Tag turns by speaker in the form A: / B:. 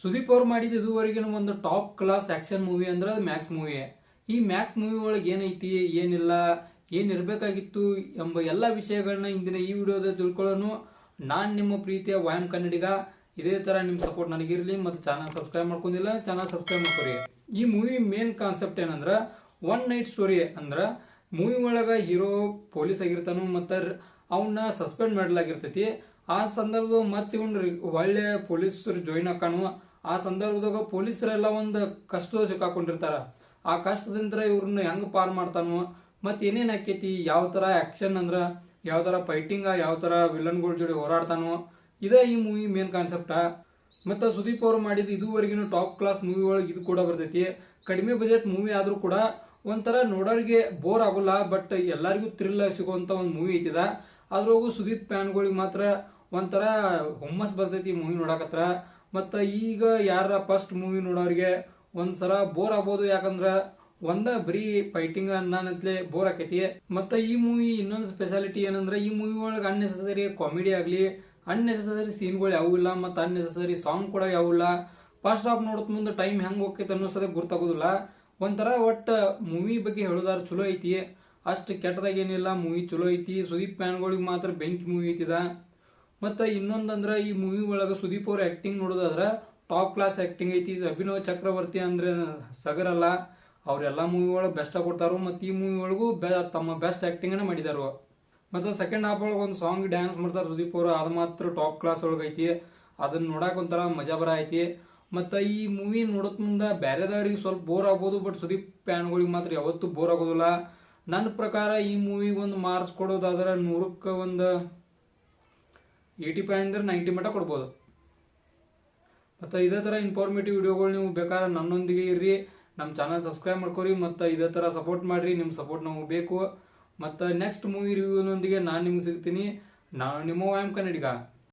A: ಸುದೀಪ್ ಅವ್ರು ಮಾಡಿದ ಇದುವರೆಗಿನ ಒಂದು ಟಾಪ್ ಕ್ಲಾಸ್ ಆಕ್ಷನ್ ಮೂವಿ ಅಂದ್ರೆ ಅದು ಮ್ಯಾಕ್ಸ್ ಮೂವಿ ಈ ಮ್ಯಾಕ್ಸ್ ಮೂವಿ ಒಳಗೆ ಏನೈತಿ, ಏನಿಲ್ಲ, ಏನಿರಬೇಕಾಗಿತ್ತು ಎಂಬ ಎಲ್ಲ ವಿಷಯಗಳನ್ನ ಇಂದಿನ ಈ ವಿಡಿಯೋದ ತಿಳ್ಕೊಳ್ಳೋನು. ನಾನು ನಿಮ್ಮ ಪ್ರೀತಿಯ ವಾಯಂ ಕನ್ನಡಿಗ. ಇದೇ ಥರ ನಿಮ್ಮ ಸಪೋರ್ಟ್ ನನಗಿರಲಿ ಮತ್ತು ಚಾನಲ್ ಸಬ್ಸ್ಕ್ರೈಬ್ ಮಾಡ್ಕೊಂಡಿಲ್ಲ ಚಾನಲ್ ಸಬ್ಸ್ಕ್ರೈಬ್ ಮಾಡ್ಕೊರಿ. ಈ ಮೂವಿ ಮೇನ್ ಕಾನ್ಸೆಪ್ಟ್ ಏನಂದ್ರೆ ಒನ್ ನೈಟ್ ಸ್ಟೋರಿ ಅಂದ್ರೆ ಮೂವಿ ಒಳಗೆ ಹೀರೋ ಪೊಲೀಸ್ ಆಗಿರ್ತಾನು ಮತ್ತು ಅವನ್ನ ಸಸ್ಪೆಂಡ್ ಮಾಡಲಾಗಿರ್ತೈತಿ. ಆ ಸಂದರ್ಭದ ಮತ್ತೆ ಒಳ್ಳೆ ಪೊಲೀಸರು ಜಾಯಿನ್ ಆಕಾನು ಆ ಸಂದರ್ಭದಾಗ ಪೊಲೀಸರೆಲ್ಲ ಒಂದು ಕಷ್ಟದ ಸಿಕ್ಕಾಕೊಂಡಿರ್ತಾರ ಆ ಕಷ್ಟದಿಂದ ಇವ್ರನ್ನ ಹೆಂಗ್ ಪಾರ್ ಮಾಡ್ತಾನೋ, ಮತ್ತೆ ಏನೇನ್ ಆಕೈತಿ, ಯಾವ ತರ ಆಕ್ಷನ್ ಅಂದ್ರ, ಯಾವ ತರ ಫೈಟಿಂಗ್ ಯಾವ ತರ ವಿಲನ್ಗಳ ಜೋಡಿ ಹೋರಾಡ್ತಾನೋ, ಇದೇ ಈ ಮೂವಿ ಮೇನ್ ಕಾನ್ಸೆಪ್ಟ ಮತ್ತೆ ಸುದೀಪ್ ಅವರು ಮಾಡಿದ ಇದುವರೆಗಿನ ಟಾಪ್ ಕ್ಲಾಸ್ ಮೂವಿ ಒಳಗೆ ಇದು ಕೂಡ ಬರ್ತೈತಿ. ಕಡಿಮೆ ಬಜೆಟ್ ಮೂವಿ ಆದ್ರೂ ಕೂಡ ಒಂಥರ ನೋಡೋರಿಗೆ ಬೋರ್ ಆಗೋಲ್ಲ ಬಟ್ ಎಲ್ಲರಿಗೂ ಥ್ರಿಲ್ ಸಿಗುವಂತ ಒಂದು ಮೂವಿ ಐತಿದ. ಅದ್ರೊಳಗೂ ಸುದೀಪ್ ಫ್ಯಾನ್ಗಳಿಗೆ ಮಾತ್ರ ಒಂಥರ ಹುಮ್ಮಸ್ ಬರ್ತೈತಿ ಮೂವಿ ನೋಡಕತ್ರ. ಮತ್ತ ಈಗ ಯಾರ ಫಸ್ಟ್ ಮೂವಿ ನೋಡೋರಿಗೆ ಒಂದ್ಸಲ ಬೋರ್ ಆಗ್ಬೋದು. ಯಾಕಂದ್ರೆ ಒಂದ ಬರೀ ಫೈಟಿಂಗ್ ಅನ್ನತ್ಲೆ ಬೋರ್ ಆಕೈತಿ. ಮತ್ತ ಈ ಮೂವಿ ಇನ್ನೊಂದು ಸ್ಪೆಷಾಲಿಟಿ ಏನಂದ್ರೆ ಈ ಮೂವಿ ಒಳಗೆ ಅನ್ನೆಸೆಸರಿ ಕಾಮಿಡಿ ಆಗಲಿ ಅನ್ನೆಸೆಸರಿ ಸೀನ್ಗಳು ಯಾವೂ ಇಲ್ಲ, ಮತ್ತು ಅನ್ನೆಸೆಸರಿ ಸಾಂಗ್ ಕೂಡ ಯಾವೂ ಇಲ್ಲ. ಫಸ್ಟ್ ಆಫ್ ನೋಡೋದ್ ಮುಂದೆ ಟೈಮ್ ಹೆಂಗ್ ಹೋಗ್ತೈತೆ ಅನ್ನೋಸದ ಗುರ್ತಾಗೋದಿಲ್ಲ. ಒಂಥರ ಒಟ್ಟ ಮೂವಿ ಬಗ್ಗೆ ಹೇಳೋದಾರ ಚಲೋ ಐತಿ. ಅಷ್ಟು ಕೆಟ್ಟದಾಗ ಏನಿಲ್ಲ ಮೂವಿ ಚಲೋ ಐತಿ. ಸುದೀಪ್ ಫ್ಯಾನ್ಗಳಿಗೆ ಮಾತ್ರ ಬೆಂಕಿ ಮೂವಿ ಐತಿದ. ಮತ್ತು ಇನ್ನೊಂದಂದ್ರೆ ಈ ಮೂವಿ ಒಳಗೆ ಸುದೀಪ್ ಅವ್ರ ಆ್ಯಕ್ಟಿಂಗ್ ನೋಡೋದಾದ್ರೆ ಟಾಪ್ ಕ್ಲಾಸ್ ಆ್ಯಕ್ಟಿಂಗ್ ಐತಿ. ಅಭಿನವ್ ಚಕ್ರವರ್ತಿ ಅಂದ್ರೆ ಸಗರಲ್ಲ ಅವರೆಲ್ಲ ಮೂವಿ ಒಳಗೆ ಬೆಸ್ಟ್ ಕೊಡ್ತಾರೋ. ಮತ್ತು ಈ ಮೂವಿ ಒಳಗೂ ಬೆ ತಮ್ಮ ಬೆಸ್ಟ್ ಆ್ಯಕ್ಟಿಂಗನ್ನು ಮಾಡಿದಾರು. ಮತ್ತು ಸೆಕೆಂಡ್ ಹಾಫ್ ಒಳಗೆ ಒಂದು ಸಾಂಗ್ ಡ್ಯಾನ್ಸ್ ಮಾಡ್ತಾರೆ ಸುದೀಪ್ ಅವರು. ಅದು ಮಾತ್ರ ಟಾಪ್ ಕ್ಲಾಸ್ ಒಳಗೆ ಐತಿ. ಅದನ್ನ ನೋಡಕ್ಕೆ ಒಂಥರ ಮಜಾ ಬರ ಐತಿ. ಮತ್ತು ಈ ಮೂವಿ ನೋಡೋದ್ ಮುಂದೆ ಬೇರೆದವ್ರಿಗೆ ಸ್ವಲ್ಪ ಬೋರ್ ಆಗ್ಬೋದು ಬಟ್ ಸುದೀಪ್ ಪ್ಯಾನ್ಗಳಿಗೆ ಮಾತ್ರ ಯಾವತ್ತೂ ಬೋರ್ ಆಗೋದಿಲ್ಲ. ನನ್ನ ಪ್ರಕಾರ ಈ ಮೂವಿಗೆ ಒಂದು ಮಾರ್ಕ್ಸ್ ಕೊಡೋದಾದ್ರೆ ನೂರಕ್ಕೆ ಒಂದು ಏಯ್ಟಿ ಫೈವ್ ಅಂದ್ರೆ ನೈಂಟಿ ಮಟ್ಟ ಕೊಡ್ಬೋದು. ಮತ್ತು ಇದೇ ಥರ ಇನ್ಫಾರ್ಮೇಟಿವ್ ವಿಡಿಯೋಗಳು ನೀವು ಬೇಕಾದ್ರೆ ನನ್ನೊಂದಿಗೆ ಇರ್ರಿ. ನಮ್ಮ ಚಾನಲ್ ಸಬ್ಸ್ಕ್ರೈಬ್ ಮಾಡ್ಕೊರಿ, ಮತ್ತು ಇದೇ ಥರ ಸಪೋರ್ಟ್ ಮಾಡಿರಿ. ನಿಮ್ಮ ಸಪೋರ್ಟ್ ನಮಗೆ ಬೇಕು. ಮತ್ತು ನೆಕ್ಸ್ಟ್ ಮೂವಿ ರಿವ್ಯೂನೊಂದಿಗೆ ನಾನು ನಿಮ್ಗೆ ಸಿಗ್ತೀನಿ. ನಾನು ನಿಮ್ಮ ವ್ಯಾಯಾಮ್ ಕನ್ನಡಿಗ